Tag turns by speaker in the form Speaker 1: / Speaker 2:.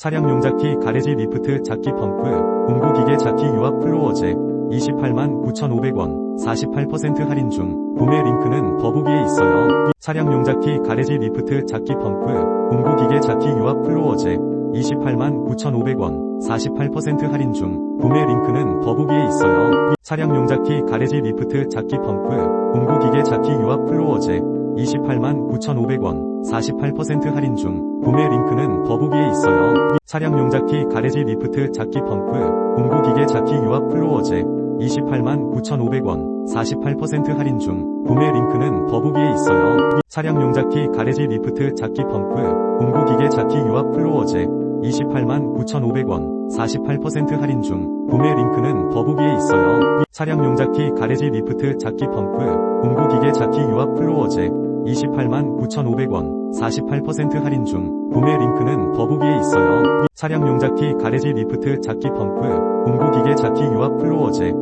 Speaker 1: 차량 용접기 가래지 리프트 잡기 펌프, 공구기계 잡기 유압 플로어제, 28만 9,500원, 48% 할인 중, 구매 링크는 더보기에 있어요. 차량 용접기 가래지 리프트 잡기 펌프, 공구기계 잡기 유압 플로어제, 28만 9,500원, 48% 할인 중, 구매 링크는 더보기에 있어요. 차량 용접기 가래지 리프트 잡기 펌프, 공구기계 잡기 유압 플로어제, 28만 9,500원, 48% 할인 중, 구매 링크는 더보기에 있어요. 차량 용접기 가래지 리프트 잡기 펌프, 공구기계 잡기 유압 플로어제, 28만 9,500원, 48% 할인 중, 구매 링크는 더보기에 있어요. 차량 용접기 가래지 리프트 잡기 펌프, 공구기계 잡기 유압 플로어제, 28만 9,500원, 48% 할인 중, 구매 링크는 더보기에 있어요. 차량 용접기 가래지 리프트 잡기 펌프, 공구기계 잡기 유압 플로어제, 28만 9,500원, 48% 할인 중, 구매 링크는 더보기에 있어요. 차량 용접기 가래지 리프트 잡기 펌프, 공구기계 잡기 유압 플로어제,